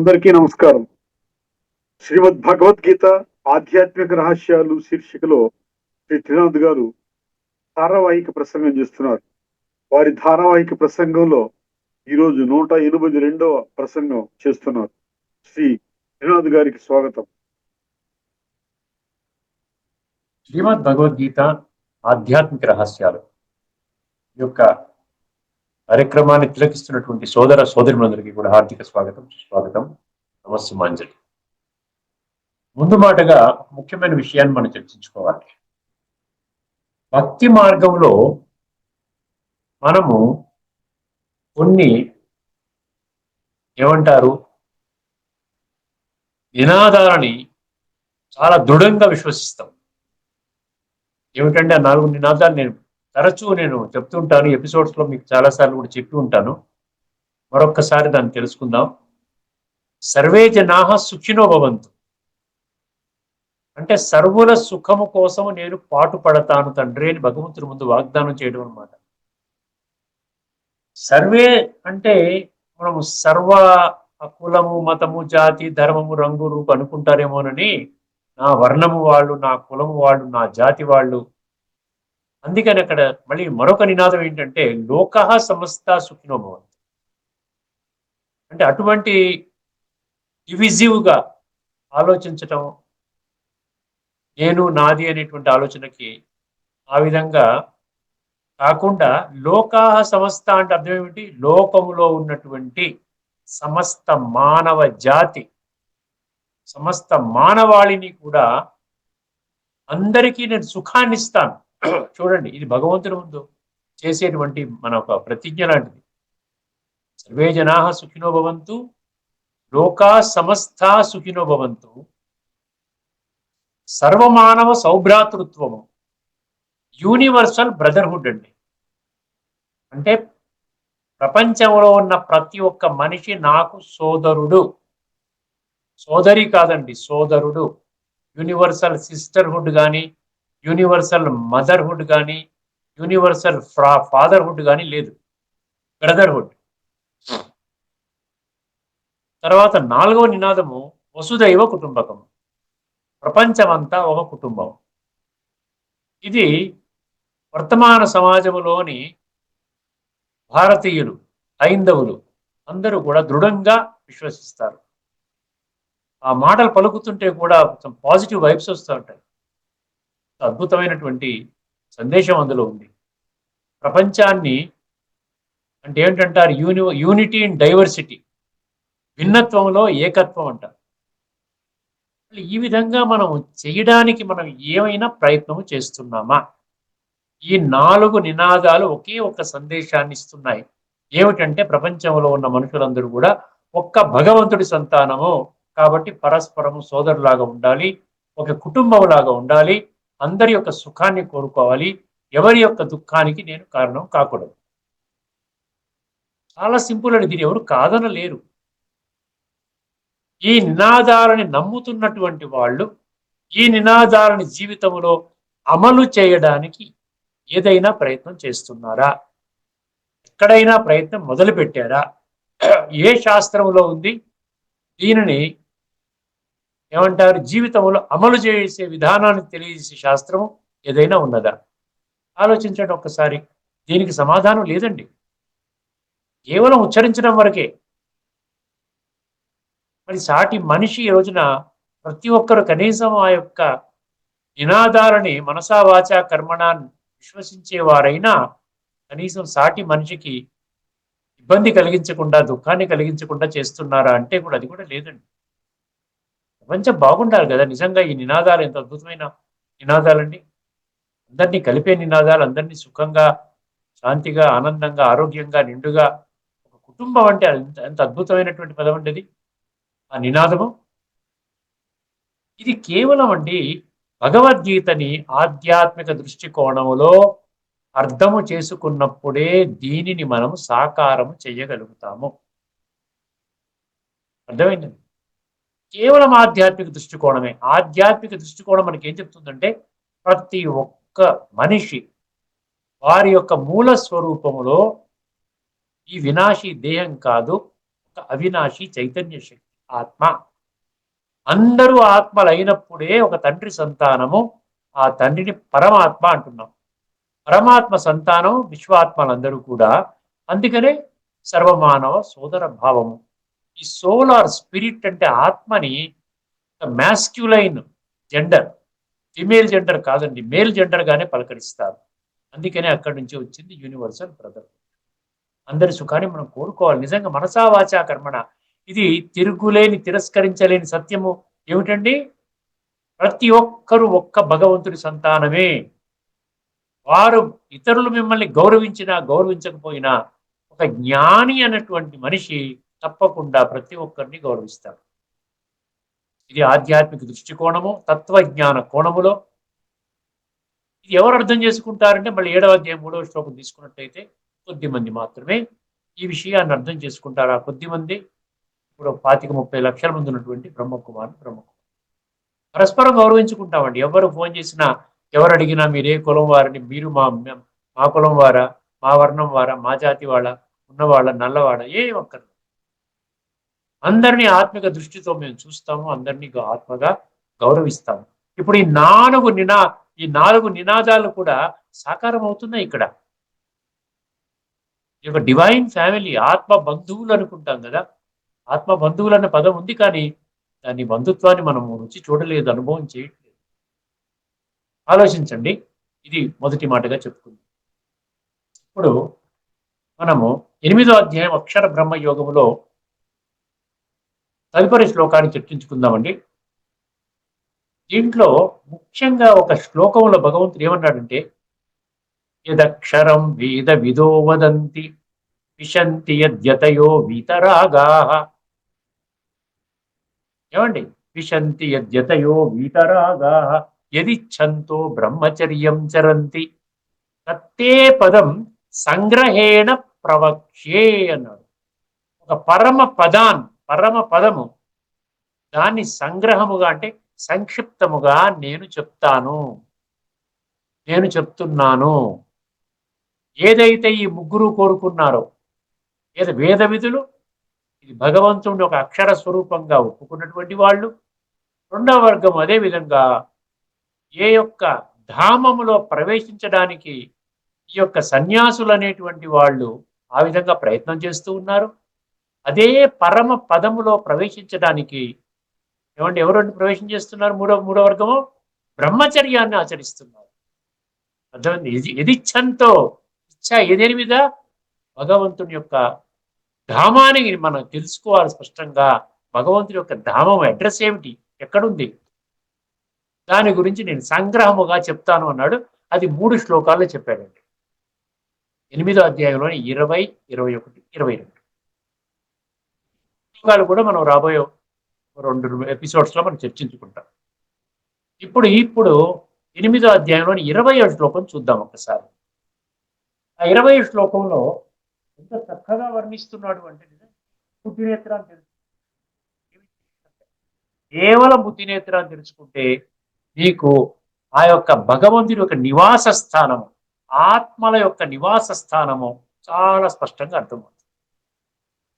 అందరికీ నమస్కారం. శ్రీమద్ భగవద్గీత ఆధ్యాత్మిక రహస్యాలు శీర్షికలో శ్రీ త్రినాథ్ గారు ధారావాహిక ప్రసంగం చేస్తున్నారు. వారి ధారావాహిక ప్రసంగంలో ఈరోజు నూట ఎనిమిది రెండవ ప్రసంగం చేస్తున్నారు. శ్రీ త్రినాథ్ గారికి స్వాగతం. శ్రీమద్ భగవద్గీత ఆధ్యాత్మిక రహస్యాలు. ఈ యొక్క కార్యక్రమాన్ని తిలకిస్తున్నటువంటి సోదర సోదరులందరికీ కూడా హార్దిక స్వాగతం స్వాగతం నమస్సుమాంజలి ముందు మాటగా ముఖ్యమైన విషయాన్ని మనం చర్చించుకోవాలి. భక్తి మార్గంలో మనము కొన్ని ఏమంటారు? నినాదాలని చాలా దృఢంగా విశ్వసిస్తాం. ఏమిటంటే ఆ నాలుగు నినాదాలు నేను తరచూ నేను చెప్తుంటాను ఎపిసోడ్స్లో మీకు చాలాసార్లు కూడా చెప్పి ఉంటాను. మరొక్కసారి దాన్ని తెలుసుకుందాం. సర్వే జనాహ సుఖినో భవంతు. అంటే సర్వుల సుఖము కోసం నేను పాటు పడతాను తండ్రి అని భగవంతుడి ముందు వాగ్దానం చేయడం అనమాట సర్వే అంటే మనము సర్వ కులము మతము జాతి ధర్మము రంగు రూపు అనుకుంటారేమోనని నా వర్ణము వాళ్ళు నా కులము వాళ్ళు నా జాతి వాళ్ళు అందుకని అక్కడ మళ్ళీ మరొక నినాదం ఏంటంటే లోక సమస్త సుఖినోభవం అంటే అటువంటి డివిజివ్గా ఆలోచించటం నేను నాది అనేటువంటి ఆలోచనకి ఆ విధంగా కాకుండా లోకా సమస్త అంటే అర్థం ఏమిటి? లోకములో ఉన్నటువంటి సమస్త మానవ జాతి సమస్త మానవాళిని కూడా అందరికీ నేను సుఖాన్ని ఇస్తాను చూడండి ఇది భగవంతుని ముందు చేసేటువంటి మన ఒక ప్రతిజ్ఞ లాంటిది. సర్వే జనా సుఖినో భవంతు లోకా సమస్త సుఖినో భవంతు సర్వమానవ సౌభ్రాతృత్వము యూనివర్సల్ బ్రదర్హుడ్ అండి. అంటే ప్రపంచంలో ఉన్న ప్రతి ఒక్క మనిషి నాకు సోదరుడు. సోదరి కాదండి సోదరుడు. యూనివర్సల్ సిస్టర్హుడ్ కానీ యూనివర్సల్ మదర్హుడ్ కానీ యూనివర్సల్ ఫ్రా ఫాదర్హుడ్ కానీ లేదు. బ్రదర్హుడ్. తర్వాత నాలుగవ నినాదము వసుదైవ కుటుంబకం. ప్రపంచమంతా ఒక కుటుంబం. ఇది వర్తమాన సమాజంలోని భారతీయులు హైందవులు అందరూ కూడా దృఢంగా విశ్వసిస్తారు. ఆ మాటలు పలుకుతుంటే కూడా కొంచెం పాజిటివ్ వైబ్స్ వస్తూ ఉంటాయి. అద్భుతమైనటువంటి సందేశం అందులో ఉంది. ప్రపంచాన్ని అంటే ఏంటంటారు యూని యూనిటీ ఇన్ డైవర్సిటీ. భిన్నత్వంలో ఏకత్వం అంటారు ఈ విధంగా మనం చేయడానికి మనం ఏమైనా ప్రయత్నం చేస్తున్నామా? ఈ నాలుగు నినాదాలు ఒకే ఒక సందేశాన్ని ఇస్తున్నాయి. ఏమిటంటే ప్రపంచంలో ఉన్న మనుషులందరూ కూడా ఒక్క భగవంతుడి సంతానము. కాబట్టి పరస్పరము సోదరులాగా ఉండాలి. ఒక కుటుంబం లాగా ఉండాలి. అందరి యొక్క సుఖాన్ని కోరుకోవాలి. ఎవరి యొక్క దుఃఖానికి నేను కారణం కాకూడదు. చాలా సింపుల్ అని దీని. ఎవరు కాదనలేరు ఈ నినాదాలని నమ్ముతున్నటువంటి వాళ్ళు ఈ నినాదాలని జీవితంలో అమలు చేయడానికి ఏదైనా ప్రయత్నం చేస్తున్నారా? ఎక్కడైనా ప్రయత్నం మొదలు పెట్టారా ఏ శాస్త్రంలో ఉంది? దీనిని ఏమంటారు? జీవితంలో అమలు చేసే విధానాన్ని తెలియజేసే శాస్త్రం ఏదైనా ఉన్నదా? ఆలోచించండి ఒక్కసారి. దీనికి సమాధానం లేదండి. కేవలం ఉచ్చరించడం వరకే. మరి సాటి మనిషి ఈ రోజున ప్రతి ఒక్కరు కనీసం ఆ యొక్క నినాదాలని మనసా కర్మణాన్ని కర్మణ విశ్వసించేవారైనా కనీసం సాటి మనిషికి ఇబ్బంది కలిగించకుండా దుఃఖాన్ని కలిగించకుండా చేస్తున్నారా అంటే కూడా అది కూడా లేదండి. ప్రపంచం బాగుండాలి కదా. నిజంగా ఈ నినాదాలు ఎంత అద్భుతమైన నినాదాలండి. అందరినీ కలిపే నినాదాలు అందరినీ సుఖంగా శాంతిగా ఆనందంగా ఆరోగ్యంగా నిండుగా ఒక కుటుంబం అంటే ఎంత ఎంత అద్భుతమైనటువంటి పదం అండి అది. ఆ నినాదము. ఇది కేవలం అండి భగవద్గీతని ఆధ్యాత్మిక దృష్టికోణములో అర్థము చేసుకున్నప్పుడే దీనిని మనం సాకారము చేయగలుగుతాము. అర్థమైందండి? కేవలం ఆధ్యాత్మిక దృష్టికోణమే. ఆధ్యాత్మిక దృష్టికోణం మనకి ఏం చెప్తుందంటే ప్రతి ఒక్క మనిషి వారి యొక్క మూల స్వరూపములో ఈ వినాశి దేహం కాదు ఒక అవినాశి చైతన్య శక్తి ఆత్మ. అందరూ ఆత్మలైనప్పుడే ఒక తండ్రి సంతానము ఆ తండ్రిని పరమాత్మ అంటున్నాం. పరమాత్మ సంతానం విశ్వాత్మలందరూ కూడా. అందుకనే సర్వమానవ సోదర భావము. ఈ సోలార్ స్పిరిట్ అంటే ఆత్మని మ్యాస్క్యులైన్ జెండర్ ఫిమేల్ జెండర్ కాదండి మేల్ జెండర్ గానే పలకరిస్తారు. అందుకనే అక్కడి నుంచి వచ్చింది యూనివర్సల్ బ్రదర్ అందరి సుఖాన్ని మనం కోరుకోవాలి. నిజంగా మనసా వాచా కర్మణ. ఇది తిరుగులేని తిరస్కరించలేని సత్యము. ఏమిటండి? ప్రతి ఒక్కరూ ఒక్క భగవంతుడి సంతానమే. వారు ఇతరులు మిమ్మల్ని గౌరవించినా గౌరవించకపోయినా ఒక జ్ఞాని అన్నటువంటి మనిషి తప్పకుండా ప్రతి ఒక్కరిని గౌరవిస్తాడు ఇది ఆధ్యాత్మిక దృష్టికోణము తత్వజ్ఞాన కోణములో. ఇది ఎవరు అర్థం చేసుకుంటారంటే మళ్ళీ ఏడవ అధ్యాయం మూడవ శ్లోకం తీసుకున్నట్టయితే కొద్ది మంది మాత్రమే ఈ విషయాన్ని అర్థం చేసుకుంటారు. ఆ కొద్ది మంది ఇప్పుడు పాతిక ముప్పై లక్షల మంది ఉన్నటువంటి బ్రహ్మకుమార్ బ్రహ్మకుమార్ పరస్పరం గౌరవించుకుంటామండి. ఎవరు ఫోన్ చేసినా ఎవరు అడిగినా మీరు ఏ కులం వారిని మీరు మా మా కులం వారా మా వర్ణం వారా మా జాతి వాళ్ళ ఉన్నవాళ్ళ నల్లవాడ ఏ ఒక్కరు. అందరినీ ఆత్మిక దృష్టితో మేము చూస్తాము అందరినీ ఆత్మగా గౌరవిస్తాము. ఇప్పుడు ఈ నాలుగు నినా ఈ నాలుగు నినాదాలు కూడా సాకారం అవుతున్నాయి ఇక్కడ. ఈ యొక్క డివైన్ ఫ్యామిలీ ఆత్మ బంధువులు అనుకుంటాం కదా. ఆత్మ బంధువులు అనే పదం ఉంది కానీ దాని బంధుత్వాన్ని మనం రుచి చూడలేదు అనుభవం చేయట్లేదు. ఆలోచించండి. ఇది మొదటి మాటగా చెప్పుకుంది. ఇప్పుడు మనము ఎనిమిదో అధ్యాయం అక్షర బ్రహ్మ యోగములో తదుపరి శ్లోకాన్ని చర్చించుకుందామండి. దీంట్లో ముఖ్యంగా ఒక శ్లోకంలో భగవంతుడు ఏమన్నాడంటే యదక్షరం వేద విదో వదంతి విశంతి యద్యతయో వీతరాగా. ఏమండి? విశంతి యద్యతయో వీతరాగా. యదిచ్ఛంతో బ్రహ్మచర్యం చరంతి. తత్తే పదం సంగ్రహేణ ప్రవక్ష్యే అన్నాడు. ఒక పరమ పదాన్ పరమ పదము. దాన్ని సంగ్రహముగా అంటే సంక్షిప్తముగా నేను చెప్తాను. నేను చెప్తున్నాను. ఏదైతే ఈ ముగ్గురు కోరుకున్నారో ఏదో వేద విధులు ఇది భగవంతుడిని ఒక అక్షర స్వరూపంగా ఒప్పుకున్నటువంటి వాళ్ళు రెండవ వర్గం అదే విధంగా ఏ యొక్క ధామములో ప్రవేశించడానికి ఈ యొక్క సన్యాసులు అనేటువంటి వాళ్ళు ఆ విధంగా ప్రయత్నం చేస్తూ ఉన్నారు. అదే పరమ పదములో ప్రవేశించడానికి ఏమంటే ఎవరు ప్రవేశం చేస్తున్నారు? మూడో మూడో వర్గము? బ్రహ్మచర్యాన్ని ఆచరిస్తున్నారు. అర్థమైంది? ఇది ఎదిచ్ఛంతో ఇచ్చ ఏదేని మీద? భగవంతుని యొక్క ధామాన్ని మనం తెలుసుకోవాలి స్పష్టంగా. భగవంతుని యొక్క ధామం అడ్రస్ ఏమిటి? ఎక్కడుంది? దాని గురించి నేను సంగ్రహముగా చెప్తాను అన్నాడు. అది మూడు శ్లోకాల్లో చెప్పాడండి. ఎనిమిదో అధ్యాయంలోని ఇరవై ఇరవై ఒకటి ఇరవై రెండు. ఉద్యోగాలు కూడా మనం రాబోయే రెండు ఎపిసోడ్స్లో మనం చర్చించుకుంటాం. ఇప్పుడు ఇప్పుడు ఎనిమిదో అధ్యాయంలోని ఇరవై శ్లోకం చూద్దాం ఒకసారి. ఆ ఇరవై శ్లోకంలో ఎంత చక్కగా వర్ణిస్తున్నాడు అంటే బుద్ధినేత్రాన్ని తెలుసు కేవలం బుద్ధినేత్రాన్ని తెలుసుకుంటే నీకు ఆ యొక్క భగవంతుడి యొక్క నివాస స్థానము ఆత్మల యొక్క నివాస స్థానము చాలా స్పష్టంగా అర్థమవుతుంది.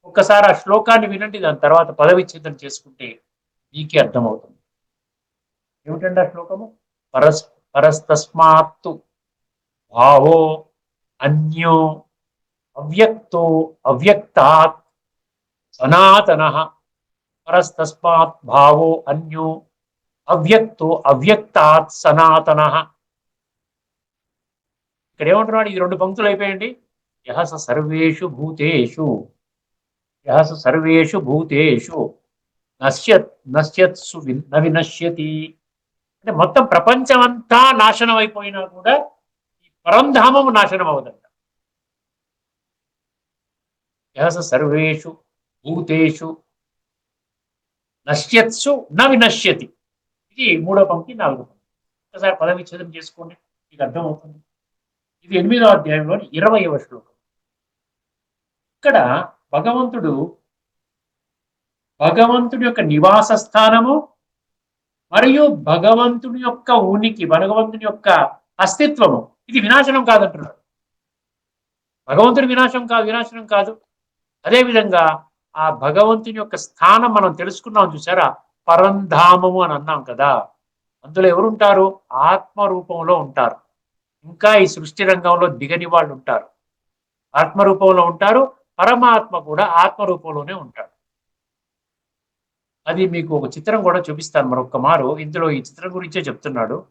ఒక్కసారి ఆ శ్లోకాన్ని వినండి దాని తర్వాత పదవిచ్ఛేదం చేసుకుంటే మీకే అర్థమవుతుంది. ఏమిటండి ఆ శ్లోకము? పరస్ పరస్తస్మాత్తు భావో అన్యో అవ్యక్తో అవ్యక్తాత్ సనాతన పరస్తస్మాత్ భావో అన్యో అవ్యక్తో అవ్యక్తాత్ సనాతన. ఇక్కడ ఏమంటున్నాడు ఈ రెండు పంక్తులు అయిపోయండి యహస సర్వేషు భూతేషు యహస సర్వేషు భూతేషు. నశ్యత్ నశ్యత్సు వి- న వినశ్యతి. అంటే మొత్తం ప్రపంచం అంతా నాశనం అయిపోయినా కూడా ఈ పరంధామము నాశనం అవదంట యహస సర్వేషు భూతేషు నశ్యత్సు న వినశ్యతి. ఇది మూడో పంక్తి నాలుగో పంక్తి. ఒకసారి పదవిచ్ఛేదం చేసుకోండి మీకు అర్థమవుతుంది. ఇది ఎనిమిదో అధ్యాయంలోని ఇరవైవ శ్లోకం. ఇక్కడ భగవంతుడు భగవంతుడి యొక్క నివాస స్థానము మరియు భగవంతుని యొక్క ఉనికి భగవంతుని యొక్క అస్తిత్వము. ఇది వినాశనం కాదంటున్నాడు. భగవంతుడి వినాశం కాదు వినాశనం కాదు. అదేవిధంగా ఆ భగవంతుని యొక్క స్థానం మనం తెలుసుకున్నాం చూసారా? పరంధామము అని అన్నాం కదా. అందులో ఎవరుంటారు? ఆత్మ రూపంలో ఉంటారు. ఇంకా ఈ సృష్టి రంగంలో దిగని వాళ్ళు ఉంటారు ఆత్మ రూపంలో ఉంటారు పరమాత్మ కూడా ఆత్మ రూపంలోనే ఉంటాడు. అది మీకు ఒక చిత్రం కూడా చూపిస్తాను మరొక మారు. ఇందులో ఈ చిత్రం గురించే చెప్తున్నాడు.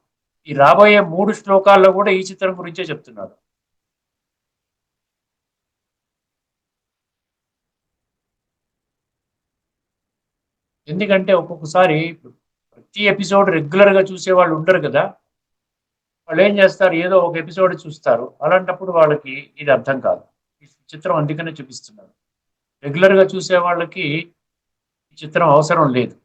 ఈ రాబోయే మూడు శ్లోకాల్లో కూడా ఈ చిత్రం గురించే చెప్తున్నాడు. ఎందుకంటే ఒక్కొక్కసారి ప్రతి ఎపిసోడ్ రెగ్యులర్గా చూసే వాళ్ళు ఉండరు కదా. వాళ్ళు ఏం చేస్తారు? ఏదో ఒక ఎపిసోడ్ చూస్తారు. అలాంటప్పుడు వాళ్ళకి ఇది అర్థం కాదు. చిత్రం అందుకనే చూపిస్తున్నారు. రెగ్యులర్గా చూసే వాళ్ళకి ఈ చిత్రం అవసరం లేదు.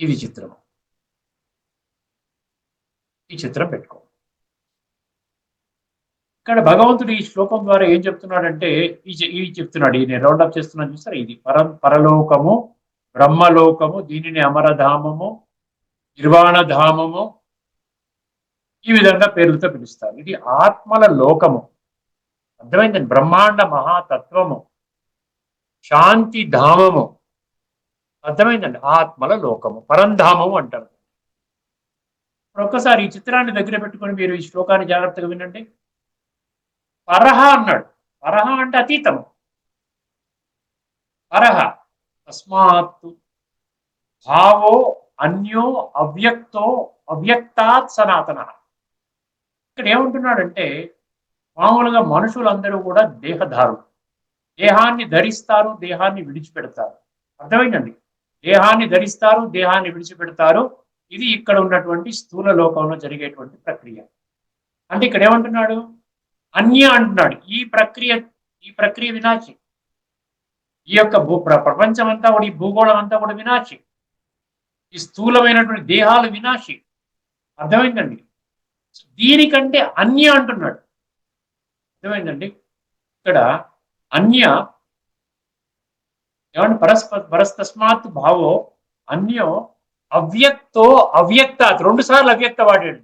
ఇది చిత్రం. ఈ చిత్రం పెట్టుకో. ఇక్కడ భగవంతుడు ఈ శ్లోకం ద్వారా ఏం చెప్తున్నాడంటే ఈ ఈ చెప్తున్నాడు ఈ నేను రౌండ్ అప్ చేస్తున్నాను చూస్తారా? ఇది పర పరలోకము బ్రహ్మలోకము దీనిని అమరధామము నిర్వాణధామము ఈ విధంగా పేర్లతో పిలుస్తారు. ఇది ఆత్మల లోకము. అర్థమైందండి బ్రహ్మాండ మహాతత్వము. శాంతి ధామము. అర్థమైందండి? ఆత్మల లోకము. పరంధామము అంటారు. ఒక్కసారి ఈ చిత్రాన్ని దగ్గర పెట్టుకొని మీరు ఈ శ్లోకాన్ని జాగ్రత్తగా వినండి. పరహ అన్నాడు. పరహ అంటే అతీతము. పరహ. తస్మాత్ భావో అన్యో అవ్యక్తో అవ్యక్తాత్ సనాతన. ఇక్కడ ఏమంటున్నాడంటే మామూలుగా మనుషులందరూ కూడా దేహధారులు. దేహాన్ని ధరిస్తారు దేహాన్ని విడిచిపెడతారు. అర్థమైందండి? దేహాన్ని ధరిస్తారు దేహాన్ని విడిచిపెడతారు. ఇది ఇక్కడ ఉన్నటువంటి స్థూల లోకంలో జరిగేటువంటి ప్రక్రియ. అంటే ఇక్కడ ఏమంటున్నాడు? అన్య అంటున్నాడు. ఈ ప్రక్రియ ఈ ప్రక్రియ వినాశి. ఈ యొక్క భూ ప్ర- ప్రపంచం అంతా కూడా ఈ భూగోళం అంతా కూడా వినాశి. ఈ స్థూలమైనటువంటి దేహాలు వినాశి. అర్థమైందండి? దీనికంటే అన్య అంటున్నాడు. అర్థమైందండి? ఇక్కడ అన్య ఏమంటే పరస్ప పరస్తస్మాత్ భావో అన్యో అవ్యక్తో అవ్యక్తాత్. రెండు సార్లు అవ్యక్త వాడాడు.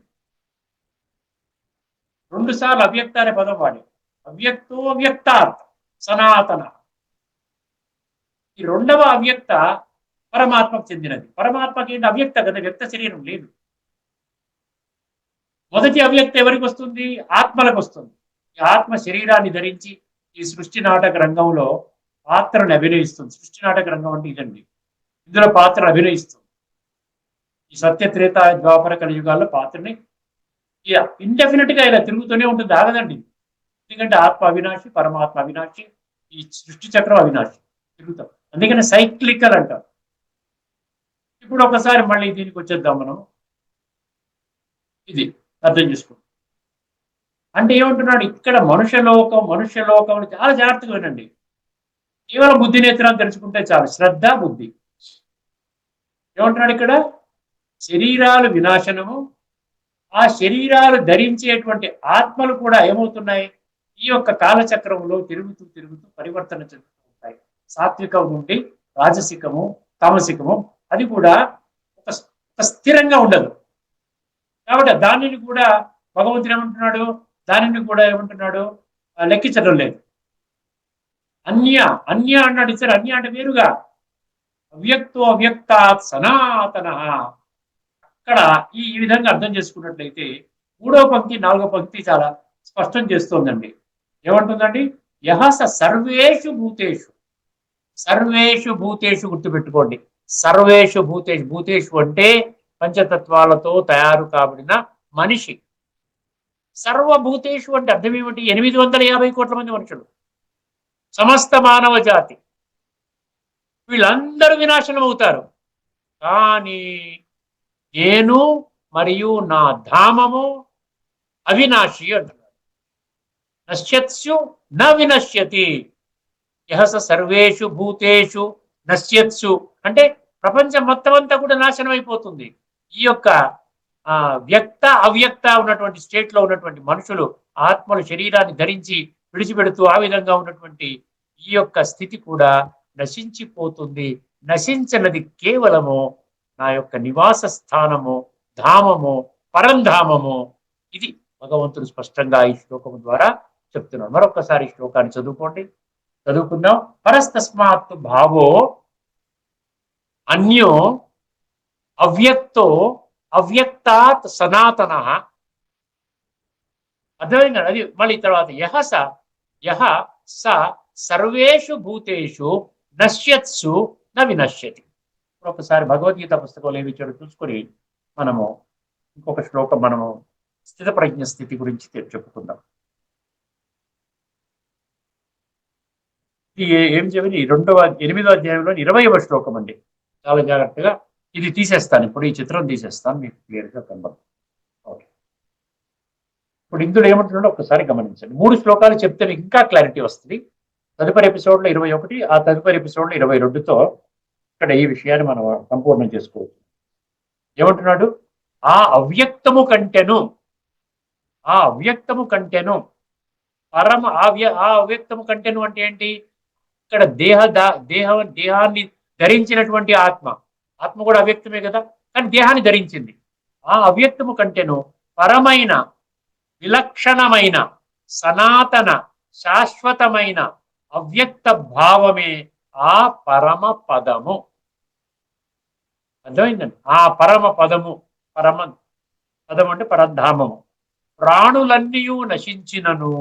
రెండు సార్లు అవ్యక్త అనే పదం వాడాడు. అవ్యక్తో అవ్యక్తాత్ సనాతన. ఈ రెండవ అవ్యక్త పరమాత్మకు చెందినది. పరమాత్మకి ఏంటి అవ్యక్త కదా వ్యక్త శరీరం లేదు. మొదటి అవ్యక్త ఎవరికి వస్తుంది? ఆత్మలకు వస్తుంది. ఈ ఆత్మ శరీరాన్ని ధరించి ఈ సృష్టి నాటక రంగంలో పాత్రను అభినయిస్తుంది. సృష్టి నాటక రంగం అంటే ఇదండి. ఇందులో పాత్ర అభినయిస్తుంది. ఈ సత్యత్రేత ద్వాపర కలియుగాల్లో పాత్రని ఇండెఫినెట్గా ఇలా తిరుగుతూనే ఉంటుంది. ఆగదండి. ఎందుకంటే ఆత్మ అవినాశి పరమాత్మ అవినాశి ఈ సృష్టి చక్రం అవినాశి. తిరుగుతాం. అందుకని సైక్లికల్ అంటాం. ఇప్పుడు ఒకసారి మళ్ళీ దీనికి వచ్చేద్దాం మనం. ఇది. అర్థం చేసుకుంటాం అంటే ఏమంటున్నాడు? ఇక్కడ మనుష్య లోకం మనుష్య లోకం అని చాలా జాగ్రత్తగా వినండి. కేవలం బుద్ధి నేత్రాన్ని తెలుసుకుంటే చాలు. శ్రద్ధ బుద్ధి. ఏమంటున్నాడు ఇక్కడ? శరీరాలు వినాశనము. ఆ శరీరాలు ధరించేటువంటి ఆత్మలు కూడా ఏమవుతున్నాయి? ఈ యొక్క కాలచక్రంలో తిరుగుతూ తిరుగుతూ పరివర్తన చెందుతూ ఉంటాయి. సాత్వికం నుండి రాజసికము తామసికము. అది కూడా ఒక స్థిరంగా ఉండదు. కాబట్టి దానిని కూడా భగవంతుడు ఏమంటున్నాడు? దానిని కూడా ఏమంటున్నాడు? లెక్కించడం లేదు. అన్య అన్య అన్నాడు ఇచ్చారు. అన్య అంటే వేరుగా. అవ్యక్తో అవ్యక్త సనాతన. అక్కడ ఈ ఈ విధంగా అర్థం చేసుకున్నట్లయితే మూడో పంక్తి నాలుగో పంక్తి చాలా స్పష్టం చేస్తోందండి. ఏమంటుందండి? యహస సర్వేషు భూతేషు. సర్వేషు భూతేషు గుర్తుపెట్టుకోండి. సర్వేషు భూతేషు భూతేషు అంటే పంచతత్వాలతో తయారు కాబడిన మనిషి. సర్వభూతేషు అంటే అర్థం ఏమిటి? ఎనిమిది వందల యాభై కోట్ల మంది మనుషులు. సమస్త మానవ జాతి. వీళ్ళందరూ వినాశనం అవుతారు. కానీ నేను మరియు నా ధామము అవినాశి అంటున్నారు. నశ్యత్సు న వినశ్యతి. యహస సర్వేషు భూతేషు నశ్యత్సు. అంటే ప్రపంచం మొత్తం అంతా కూడా నాశనం అయిపోతుంది ఈ యొక్క ఆ వ్యక్త అవ్యక్త ఉన్నటువంటి స్టేట్లో ఉన్నటువంటి మనుషులు ఆత్మలు శరీరాన్ని ధరించి విడిచిపెడుతూ ఆ విధంగా ఉన్నటువంటి ఈ యొక్క స్థితి కూడా నశించిపోతుంది. నశించినది కేవలము నా యొక్క నివాస స్థానము ధామము పరంధామము. ఇది భగవంతుడు స్పష్టంగా ఈ శ్లోకము ద్వారా చెప్తున్నాడు. మరొకసారి ఈ శ్లోకాన్ని చదువుకోండి. చదువుకుందాం. పరస్తస్మాత్ భావో అన్యో అవ్యక్తో అవ్యక్తాత్ సనాతన. అర్థమైంది? అది మళ్ళీ తర్వాత యహ స యహ స సర్వేషు భూతేషు నశ్యత్సు న వినశ్యతి. ఒకసారి భగవద్గీత పుస్తకంలో ఏమి ఇచ్చాడో చూసుకొని మనము ఇంకొక శ్లోకం మనము స్థిత ప్రజ్ఞ స్థితి గురించి చెప్పుకుందాం. ఏం చెప్పింది రెండవ ఎనిమిదో అధ్యాయంలో ఇరవైవ శ్లోకం అండి. చాలా జాగ్రత్తగా ఇది తీసేస్తాను. ఇప్పుడు ఈ చిత్రం తీసేస్తాను. మీకు క్లియర్గా కనబడుతుంది. ఓకే. ఇప్పుడు ఇందులో ఏమంటున్నాడో ఒక్కసారి గమనించండి. మూడు శ్లోకాలు చెప్తే మీకు ఇంకా క్లారిటీ వస్తుంది. తదుపరి ఎపిసోడ్లో ఇరవై ఒకటి ఆ తదుపరి ఎపిసోడ్లో ఇరవై రెండుతో ఇక్కడ ఈ విషయాన్ని మనం సంపూర్ణం చేసుకోవచ్చు. ఏమంటున్నాడు? ఆ అవ్యక్తము కంటెను ఆ అవ్యక్తము కంటెను పరమ ఆవ్య ఆ అవ్యక్తము కంటెను అంటే ఏంటి? ఇక్కడ దేహ దా- దేహ దేహాన్ని ధరించినటువంటి ఆత్మ. ఆత్మ కూడా అవ్యక్తమే కదా? కానీ దేహాన్ని ధరించింది. ఆ అవ్యక్తము కంటేను పరమైన విలక్షణమైన సనాతన శాశ్వతమైన అవ్యక్త భావమే ఆ పరమ పదము. అర్థమైందండి? ఆ పరమ పదము పరమ పదం అంటే పరధామము ప్రాణులన్నీ నశించినను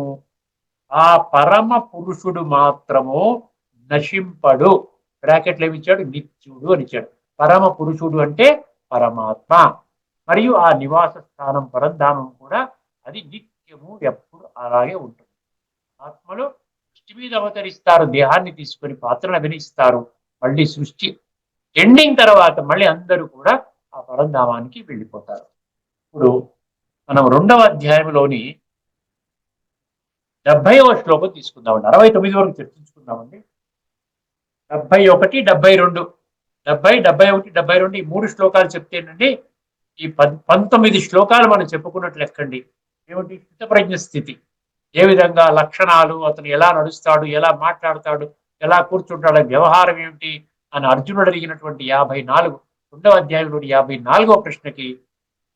ఆ పరమ పురుషుడు మాత్రము నశింపడు. బ్రాకెట్లు ఏమిచ్చాడు? నిత్యుడు అనిచ్చాడు పరమ పురుషుడు అంటే పరమాత్మ. మరియు ఆ నివాస స్థానం పరంధామం కూడా అది నిత్యము ఎప్పుడు అలాగే ఉంటుంది. ఆత్మలు సృష్టి మీద అవతరిస్తారు దేహాన్ని తీసుకొని పాత్రను అభినయిస్తారు మళ్ళీ సృష్టి ఎండింగ్ తర్వాత మళ్ళీ అందరూ కూడా ఆ పరంధామానికి వెళ్ళిపోతారు. ఇప్పుడు మనం రెండవ అధ్యాయంలోని డెబ్బైవ శ్లోకం తీసుకుందామండి. అరవై తొమ్మిది వరకు చర్చించుకుందామండి. డెబ్బై ఒకటి డెబ్బై రెండు. డెబ్బై డెబ్బై ఒకటి డెబ్బై రెండు ఈ మూడు శ్లోకాలు చెప్తేనండి ఈ పద్ పంతొమ్మిది శ్లోకాలు మనం చెప్పుకున్నట్లు లెక్కండి. ఏమిటి? హితప్రజ్ఞ స్థితి. ఏ విధంగా లక్షణాలు అతను ఎలా నడుస్తాడు ఎలా మాట్లాడతాడు ఎలా కూర్చుంటాడు వ్యవహారం ఏమిటి అని అర్జునుడు అడిగినటువంటి యాభై నాలుగు రెండవ అధ్యాయంలోని యాభై నాలుగవ ప్రశ్నకి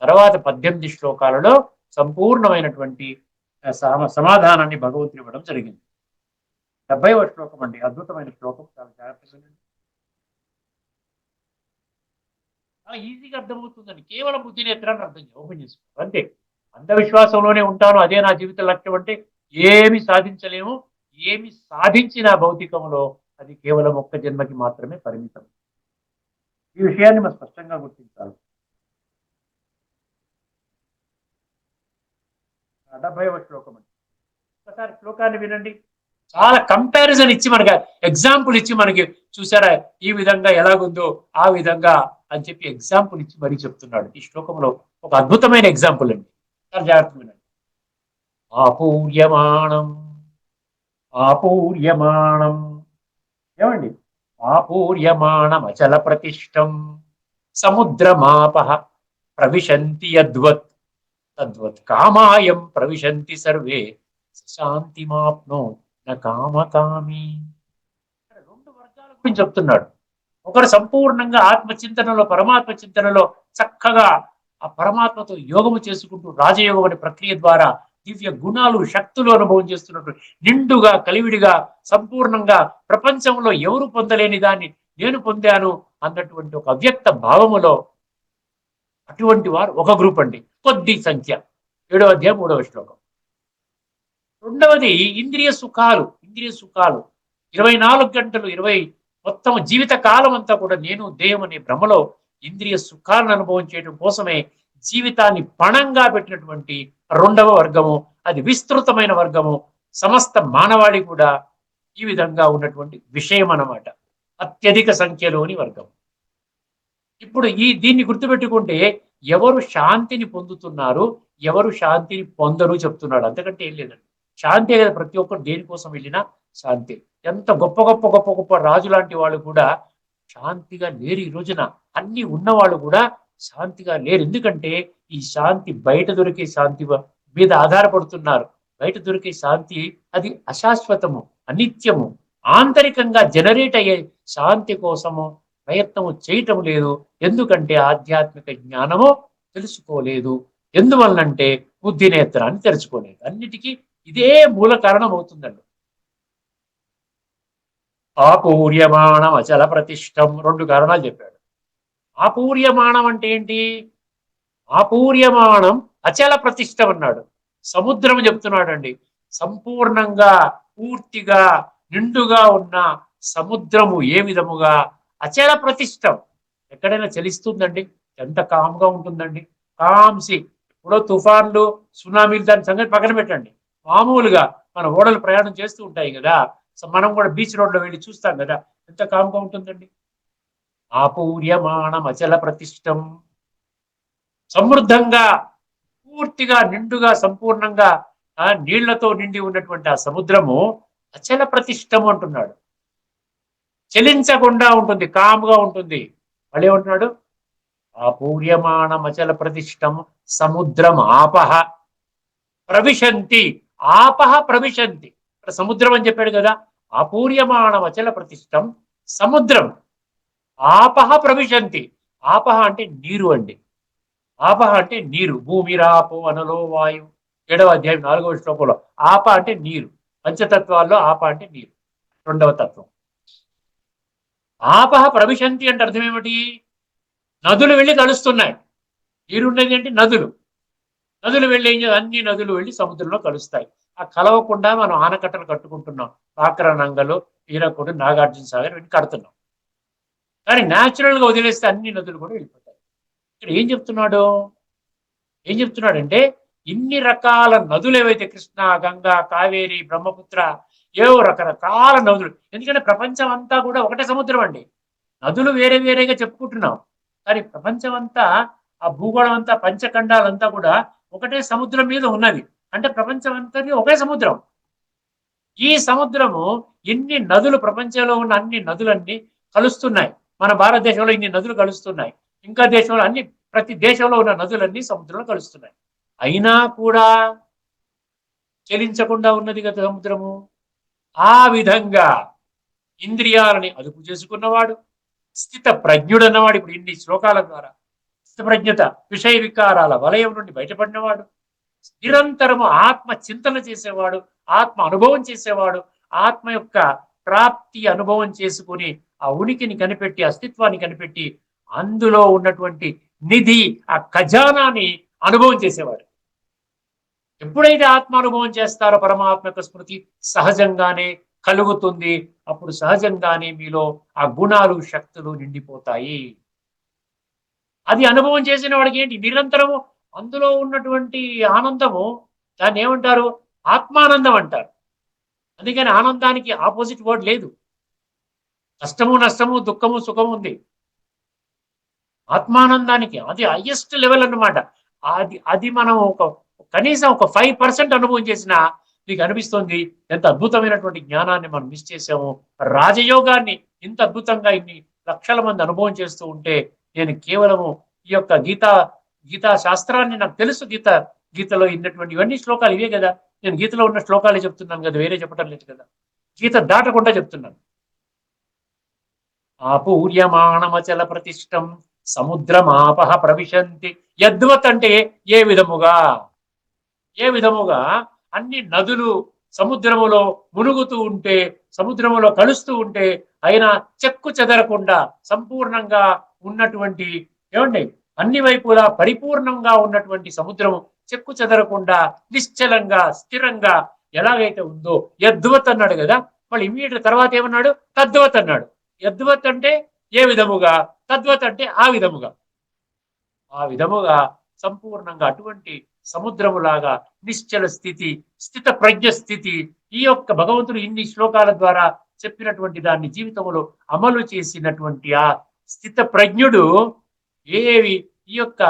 తర్వాత పద్దెనిమిది శ్లోకాలలో సంపూర్ణమైనటువంటి సమాధానాన్ని భగవంతుడు ఇవ్వడం జరిగింది. డెబ్బైవ శ్లోకం అండి అద్భుతమైన శ్లోకం చాలా జాగ్రత్తగా వినండి. చాలా ఈజీగా అర్థమవుతుందని కేవలం బుద్ధినేత్రాన్ని అర్థం ఓపెన్ చేసుకో అంతే. అంధవిశ్వాసంలోనే ఉంటాను అదే నా జీవిత లక్ష్యం అంటే ఏమి సాధించలేము ఏమి సాధించిన భౌతికంలో అది కేవలం ఒక్క జన్మకి మాత్రమే పరిమితం. ఈ విషయాన్ని మనం స్పష్టంగా గుర్తించాలి. డెబ్బైవ శ్లోకం అండి. ఒకసారి శ్లోకాన్ని వినండి. చాలా కంపారిజన్ ఇచ్చి మనకి ఎగ్జాంపుల్ ఇచ్చి మనకి చూసారా ఈ విధంగా ఎలాగుందో ఆ విధంగా అని చెప్పి ఎగ్జాంపుల్ ఇచ్చి మరీ చెప్తున్నాడు. ఈ శ్లోకంలో ఒక అద్భుతమైన ఎగ్జాంపుల్ అండి. చాలా జాగ్రత్త వినండి. ఆపూర్యమాణం ఆపూర్యమాణం. ఏమండి? ఆపూర్యమాణం అచల ప్రతిష్టం సముద్రమాప ప్రవిశంతి యద్వత్ తద్వత్ కామాయం ప్రవిశంతి సర్వే శాంతిమాప్నో న కామకామి. రెండు వర్గాల గురించి చెప్తున్నాడు. ఒకరు సంపూర్ణంగా ఆత్మచింతనలో పరమాత్మ చింతనలో చక్కగా ఆ పరమాత్మతో యోగము చేసుకుంటూ రాజయోగం అనే ప్రక్రియ ద్వారా దివ్య గుణాలు శక్తులు అనుభవం చేస్తున్నట్టు నిండుగా కలివిడిగా సంపూర్ణంగా ప్రపంచంలో ఎవరు పొందలేని దాన్ని నేను పొందాను అన్నటువంటి ఒక అవ్యక్త భావములో అటువంటి వారు ఒక గ్రూప్ అండి. కొద్ది సంఖ్య. ఏడవ అధ్యాయం మూడవ శ్లోకం. రెండవది ఇంద్రియ సుఖాలు. ఇంద్రియ సుఖాలు. ఇరవై నాలుగు గంటలు ఇరవై మొత్తం జీవిత కాలం అంతా కూడా నేను దేహం అనే భ్రమలో ఇంద్రియ సుఖాలను అనుభవం చేయడం కోసమే జీవితాన్ని పణంగా పెట్టినటువంటి రెండవ వర్గము. అది విస్తృతమైన వర్గము. సమస్త మానవాళి కూడా ఈ విధంగా ఉన్నటువంటి విషయం అన్నమాట. అత్యధిక సంఖ్యలోని వర్గం. ఇప్పుడు ఈ దీన్ని గుర్తుపెట్టుకుంటే ఎవరు శాంతిని పొందుతున్నారు ఎవరు శాంతిని పొందరు చెప్తున్నాడు. అంతకంటే ఏం లేదండి. శాంతి కదా ప్రతి ఒక్కరు దేనికోసం వెళ్ళినా శాంతి. ఎంత గొప్ప గొప్ప గొప్ప గొప్ప రాజు లాంటి వాళ్ళు కూడా శాంతిగా లేరు ఈ రోజున. అన్ని ఉన్నవాళ్ళు కూడా శాంతిగా లేరు. ఎందుకంటే ఈ శాంతి బయట దొరికే శాంతి మీద ఆధారపడుతున్నారు. బయట దొరికే శాంతి అది అశాశ్వతము అనిత్యము. ఆంతరికంగా జనరేట్ అయ్యే శాంతి కోసము ప్రయత్నము చేయటం లేదు. ఎందుకంటే ఆధ్యాత్మిక జ్ఞానము తెలుసుకోలేదు. ఎందువల్లంటే బుద్ధి నేత్రాన్ని తెరుచుకోలేదు. అన్నిటికీ ఇదే మూల కారణం అవుతుందండి ఆపూర్యమాణం అచల ప్రతిష్టం రెండు కారణాలు చెప్పాడు. ఆపూర్యమాణం అంటే ఏంటి? ఆపూర్యమాణం అచల ప్రతిష్టం అన్నాడు. సముద్రం చెప్తున్నాడండి. సంపూర్ణంగా పూర్తిగా నిండుగా ఉన్న సముద్రము ఏ విధముగా? అచల ప్రతిష్టం ఎక్కడైనా చలిస్తుందండి? ఎంత కామ్గా ఉంటుందండి? కాంసి ఇప్పుడు తుఫాన్లు సునామీలు దాని సంగతి పక్కన పెట్టండి. మామూలుగా మన ఓడలు ప్రయాణం చేస్తూ ఉంటాయి కదా. సో మనం కూడా బీచ్ రోడ్లో వెళ్ళి చూస్తాం కదా ఎంత కామ్గా ఉంటుందండి. ఆపూర్యమాణం అచల ప్రతిష్టం. సమృద్ధంగా పూర్తిగా నిండుగా సంపూర్ణంగా ఆ నీళ్ళతో నిండి ఉన్నటువంటి ఆ సముద్రము అచల ప్రతిష్టం అంటున్నాడు. చలించకుండా ఉంటుంది కామ్గా ఉంటుంది. మళ్ళీ ఉంటున్నాడు ఆపూర్యమాణం అచల ప్రతిష్టం సముద్రం ఆపహ ప్రవిశంతి ఆపహ ప్రవిశంతి. ఇక్కడ సముద్రం అని చెప్పాడు కదా ఆపూర్యమాణం ప్రతిష్టం సముద్రం. ఆపహ ప్రవిశంతి. ఆపహ అంటే నీరు అండి. ఆపహ అంటే నీరు. భూమి రాపు అనలో వాయు ఏడవ అధ్యాయం నాలుగవ శ్లోకంలో ఆప అంటే నీరు. పంచతత్వాల్లో ఆప అంటే నీరు. రెండవ తత్వం. ఆపహ ప్రవిశంతి అంటే అర్థం ఏమిటి? నదులు వెళ్ళి కలుస్తున్నాయి. నీరున్నది అంటే నదులు. నదులు వెళ్ళి ఏం అన్ని నదులు వెళ్ళి సముద్రంలో కలుస్తాయి. ఆ కలవకుండా మనం ఆనకట్టలు కట్టుకుంటున్నాం. పాకర నంగలు ఈరకుడు నాగార్జున సాగర్ ఇవన్నీ కడుతున్నాం. కానీ న్యాచురల్గా గా వదిలేస్తే అన్ని నదులు కూడా వెళ్ళిపోతాయి. ఇక్కడ ఏం చెప్తున్నాడు? ఏం చెప్తున్నాడంటే ఇన్ని రకాల నదులు ఏవైతే కృష్ణ గంగా కావేరి బ్రహ్మపుత్ర ఏవో రకరకాల నదులు. ఎందుకంటే ప్రపంచం అంతా కూడా ఒకటే సముద్రం అండి. నదులు వేరే వేరేగా చెప్పుకుంటున్నాం. కానీ ప్రపంచం అంతా ఆ భూగోళం అంతా పంచఖండాలంతా కూడా ఒకటే సముద్రం మీద ఉన్నది. అంటే ప్రపంచం అంతది ఒకే సముద్రం. ఈ సముద్రము ఎన్ని నదులు ప్రపంచంలో ఉన్న అన్ని నదులన్నీ కలుస్తున్నాయి. మన భారతదేశంలో ఇన్ని నదులు కలుస్తున్నాయి. ఇంకా దేశంలో అన్ని ప్రతి దేశంలో ఉన్న నదులన్నీ సముద్రంలో కలుస్తున్నాయి. అయినా కూడా చెలించకుండా ఉన్నది కదా సముద్రము. ఆ విధంగా ఇంద్రియాలని అదుపు చేసుకున్నవాడు స్థిత ప్రజ్ఞుడన్నవాడు ఇప్పుడు ఇన్ని శ్లోకాల ద్వారా స్థితప్రజ్ఞత విషయ వికారాల వలయం నుండి బయటపడినవాడు నిరంతరము ఆత్మ చింతన చేసేవాడు ఆత్మ అనుభవం చేసేవాడు ఆత్మ యొక్క ప్రాప్తి అనుభవం చేసుకుని ఆ ఉనికిని కనిపెట్టి అస్తిత్వాన్ని కనిపెట్టి అందులో ఉన్నటువంటి నిధి ఆ ఖజానాని అనుభవం చేసేవాడు. ఎప్పుడైతే ఆత్మ అనుభవం చేస్తారో పరమాత్మ యొక్క స్మృతి సహజంగానే కలుగుతుంది. అప్పుడు సహజంగానే మీలో ఆ గుణాలు శక్తులు నిండిపోతాయి. అది అనుభవం చేసిన వాడికి ఏంటి? నిరంతరము అందులో ఉన్నటువంటి ఆనందము దాన్ని ఏమంటారు? ఆత్మానందం అంటారు. అందుకని ఆనందానికి ఆపోజిట్ వర్డ్ లేదు. కష్టము నష్టము దుఃఖము సుఖము ఉంది. ఆత్మానందానికి అది హయ్యెస్ట్ లెవెల్ అన్నమాట. అది అది మనం ఒక కనీసం ఒక ఫైవ్ పర్సెంట్ అనుభవం చేసినా మీకు అనిపిస్తుంది ఎంత అద్భుతమైనటువంటి జ్ఞానాన్ని మనం మిస్ చేసాము రాజయోగాన్ని ఇంత అద్భుతంగా ఇన్ని లక్షల మంది అనుభవం చేస్తూ ఉంటే నేను కేవలము ఈ యొక్క గీతా గీతా శాస్త్రాన్ని నాకు తెలుసు గీత గీతలో ఇన్నటువంటి ఇవన్నీ శ్లోకాలు ఇవే కదా. నేను గీతలో ఉన్న శ్లోకాలే చెప్తున్నాను కదా వేరే చెప్పడం లేదు కదా. గీత దాటకుండా చెప్తున్నాను. ఆపూర్యమాణమచల ప్రతిష్టం సముద్రమాపహ ప్రవిశంతి యద్వత్ అంటే ఏ విధముగా? ఏ విధముగా? అన్ని నదులు సముద్రములో మునుగుతూ ఉంటే సముద్రములో కలుస్తూ ఉంటే అయినా చెక్కు చెదరకుండా సంపూర్ణంగా ఉన్నటువంటి ఏమండి? అన్ని వైపులా పరిపూర్ణంగా ఉన్నటువంటి సముద్రము చెక్కు చెదరకుండా నిశ్చలంగా స్థిరంగా ఎలాగైతే ఉందో యద్వత్ అన్నాడు కదా మళ్ళీ ఇమీడియట్ తర్వాత ఏమన్నాడు? తద్వత్ అన్నాడు. యద్వత్ అంటే ఏ విధముగా? తద్వత్ అంటే ఆ విధముగా. ఆ విధముగా సంపూర్ణంగా అటువంటి సముద్రములాగా నిశ్చల స్థితి స్థిత ప్రజ్ఞ స్థితి ఈ యొక్క భగవంతుడు ఇన్ని శ్లోకాల ద్వారా చెప్పినటువంటి దాన్ని జీవితంలో అమలు చేసినటువంటి ఆ స్థిత ప్రజ్ఞుడు ఏవి? ఈ యొక్క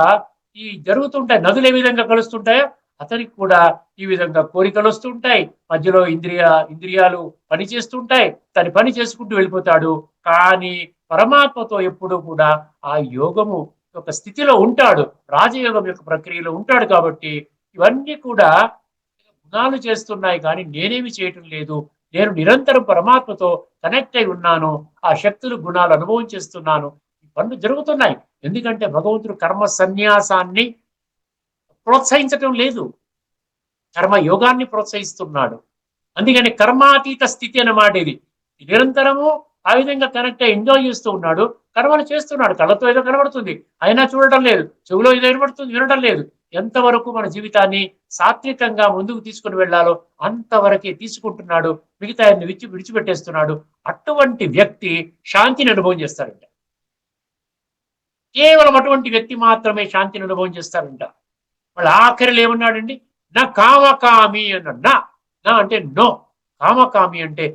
ఈ జరుగుతుంటాయి నదులు ఏ విధంగా కలుస్తుంటాయో అతనికి కూడా ఈ విధంగా కోరికలు వస్తుంటాయి. మధ్యలో ఇంద్రియ ఇంద్రియాలు పని చేస్తుంటాయి. తన పని చేసుకుంటూ వెళ్ళిపోతాడు. కానీ పరమాత్మతో ఎప్పుడూ కూడా ఆ యోగము యొక్క స్థితిలో ఉంటాడు. రాజయోగం యొక్క ప్రక్రియలో ఉంటాడు కాబట్టి ఇవన్నీ కూడా గుణాలు చేస్తున్నాయి కానీ నేనేమి చేయటం లేదు. నేను నిరంతరం పరమాత్మతో కనెక్ట్ అయి ఉన్నాను. ఆ శక్తులు గుణాలు అనుభవం చేస్తున్నాను. పనులు జరుగుతున్నాయి. ఎందుకంటే భగవంతుడు కర్మ సన్యాసాన్ని ప్రోత్సహించటం లేదు. కర్మ యోగాన్ని ప్రోత్సహిస్తున్నాడు. అందుకని కర్మాతీత స్థితి అన్నమాట ఇది. నిరంతరము ఆ విధంగా కనెక్ట్ ఎంజాయ్ చేస్తూ ఉన్నాడు. కర్మలు చేస్తున్నాడు. కళ్ళతో ఏదో కనబడుతుంది. అయినా చూడటం లేదు. చెవిలో ఏదో వినబడుతుంది. వినడం లేదు. ఎంతవరకు మన జీవితాన్ని సాత్వికంగా ముందుకు తీసుకుని వెళ్ళాలో అంతవరకే తీసుకుంటున్నాడు. మిగతా ఆయన్ని విడిచి విడిచిపెట్టేస్తున్నాడు. అటువంటి వ్యక్తి శాంతిని అనుభవం చేస్తాడంట. కేవలం అటువంటి వ్యక్తి మాత్రమే శాంతిని అనుభవం చేస్తారంట. వాళ్ళ ఆఖరిలో ఏమన్నాడండి? నా కామకామి అన్నాడు నా నా అంటే నో. కామకామి అంటే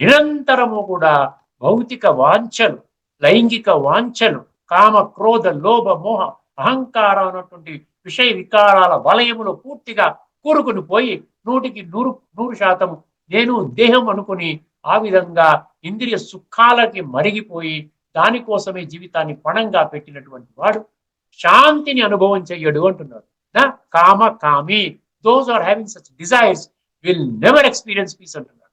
నిరంతరము కూడా భౌతిక వాంఛలు లైంగిక వాంఛలు కామ క్రోధ లోభ మోహ అహంకారం అన్నటువంటి విషయ వికారాల వలయములో పూర్తిగా కూరుకుని పోయి నూటికి నూరు నూరు శాతం నేను దేహం అనుకుని ఆ విధంగా ఇంద్రియ సుఖాలకి మరిగిపోయి దానికోసమే జీవితాన్ని పణంగా పెట్టినటువంటి వాడు శాంతిని అనుభవం చెయ్యడు అంటున్నాడు. కామ కామి. Those are having such desires will never experience peace అంటున్నాడు.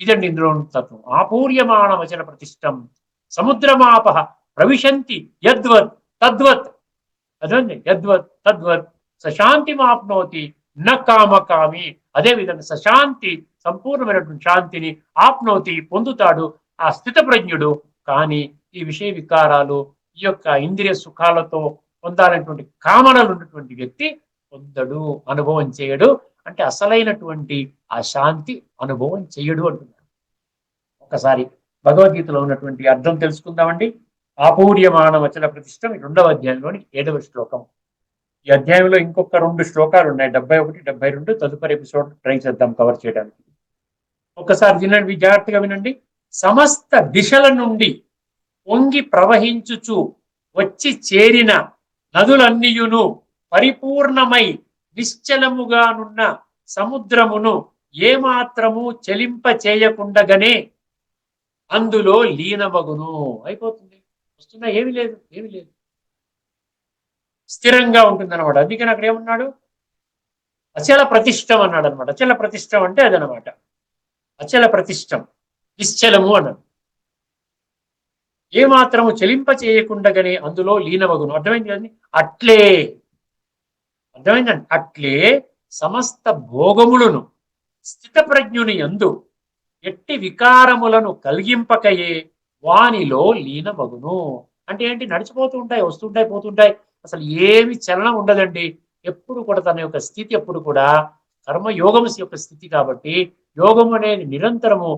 ఇదండి ఇందులో తత్వం. ఆపూర్యమాణ వచన ప్రతిష్టం. సముద్రమాప ప్రవిశంతి. యద్వత్ తద్వత్. అదండి యద్వత్ తద్వత్. సశాంతి మాప్నోతి న కామకామి అదే విధంగా సశాంతి సంపూర్ణమైనటువంటి శాంతిని ఆప్నోతి పొందుతాడు ఆ స్థితప్రజ్ఞుడు కానీ ఈ విషయ వికారాలు ఈ యొక్క ఇంద్రియ సుఖాలతో పొందాలనేటువంటి కామనలు ఉన్నటువంటి వ్యక్తి పొందడు అనుభవం చేయడు. అంటే అసలైనటువంటి ఆ శాంతి అనుభవం చేయడు అంటున్నాడు. ఒకసారి భగవద్గీతలో ఉన్నటువంటి అర్థం తెలుసుకుందామండి. ఆపూర్యమాన వచన ప్రతిష్టం ఈ రెండవ అధ్యాయంలోని ఏడవ శ్లోకం. ఈ అధ్యాయంలో ఇంకొక రెండు శ్లోకాలు ఉన్నాయి. డెబ్బై ఒకటి డెబ్బై రెండు తదుపరి ఎపిసోడ్ ట్రై చేద్దాం కవర్ చేయడానికి. ఒకసారి వినండి జాగ్రత్తగా వినండి. సమస్త దిశల నుండి పొంగి ప్రవహించుచు వచ్చి చేరిన నదులన్నీయును పరిపూర్ణమై నిశ్చలముగానున్న సముద్రమును ఏమాత్రము చెలింప చేయకుండగనే అందులో లీనమగును. అయిపోతుంది. వస్తున్నా ఏమి లేదు ఏమి లేదు. స్థిరంగా ఉంటుంది అనమాట అందుకని అక్కడ ఏమన్నాడు? అచల ప్రతిష్టం అన్నాడు అనమాట అచల ప్రతిష్టం అంటే అదనమాట అచల ప్రతిష్టం. నిశ్చలము అన్నాడు ఏమాత్రము చెలింప చేయకుండగానే అందులో లీనమగును. అర్థమైంది కదండి? అట్లే. అర్థమైందండి? అట్లే సమస్త భోగములను స్థితప్రజ్ఞుని యందు ఎట్టి వికారములను కలిగింపకయే వానిలో లీనమగును. అంటే ఏంటి? నడిచిపోతూ ఉంటాయి వస్తుంటాయి పోతుంటాయి అసలు ఏమి చలనం ఉండదండి. ఎప్పుడు కూడా తన యొక్క స్థితి ఎప్పుడు కూడా కర్మయోగం యొక్క స్థితి కాబట్టి యోగం అనేది నిరంతరము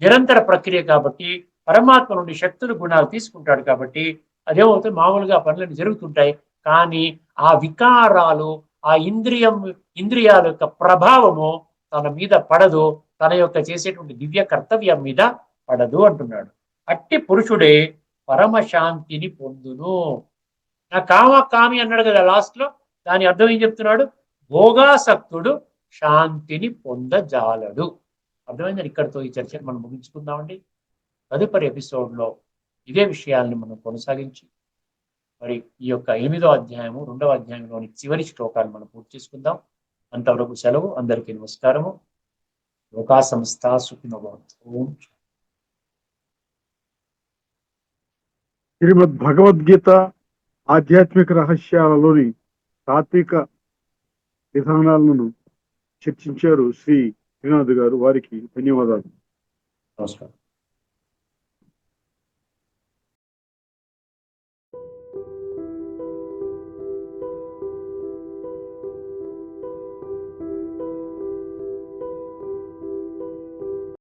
నిరంతర ప్రక్రియ కాబట్టి పరమాత్మ నుండి శక్తులు గుణాలు తీసుకుంటాడు కాబట్టి అదేమవుతుంది? మామూలుగా పనులన్నీ జరుగుతుంటాయి. కానీ ఆ వికారాలు ఆ ఇంద్రియం ఇంద్రియాల యొక్క ప్రభావము తన మీద పడదు. తన యొక్క చేసేటువంటి దివ్య కర్తవ్యం మీద పడదు అంటున్నాడు. అట్టి పురుషుడే పరమశాంతిని పొందును. నా కామ కామి అన్నాడు కదా లాస్ట్లో. దాని అర్థం ఏం చెప్తున్నాడు? భోగాసక్తుడు శాంతిని పొందజాలడు. అర్థమైందని ఇక్కడితో ఈ చర్చను మనం ముగించుకుందామండి. తదుపరి ఎపిసోడ్లో ఇదే విషయాల్ని మనం కొనసాగించి మరి ఈ యొక్క ఎనిమిదో అధ్యాయము రెండవ అధ్యాయంలోని చివరి శ్లోకాలు మనం పూర్తి చేసుకుందాం. అంతవరకు సెలవు అందరికీ నమస్కారము. లోకా సంస్థ సుఖినోభవంతు. ఓం శ్రీమద్ భగవద్గీత ఆధ్యాత్మిక రహస్యాలలోని తాత్విక విధానాలను చర్చించారు శ్రీ శ్రీనాథ్ గారు వారికి ధన్యవాదాలు. నమస్కారం.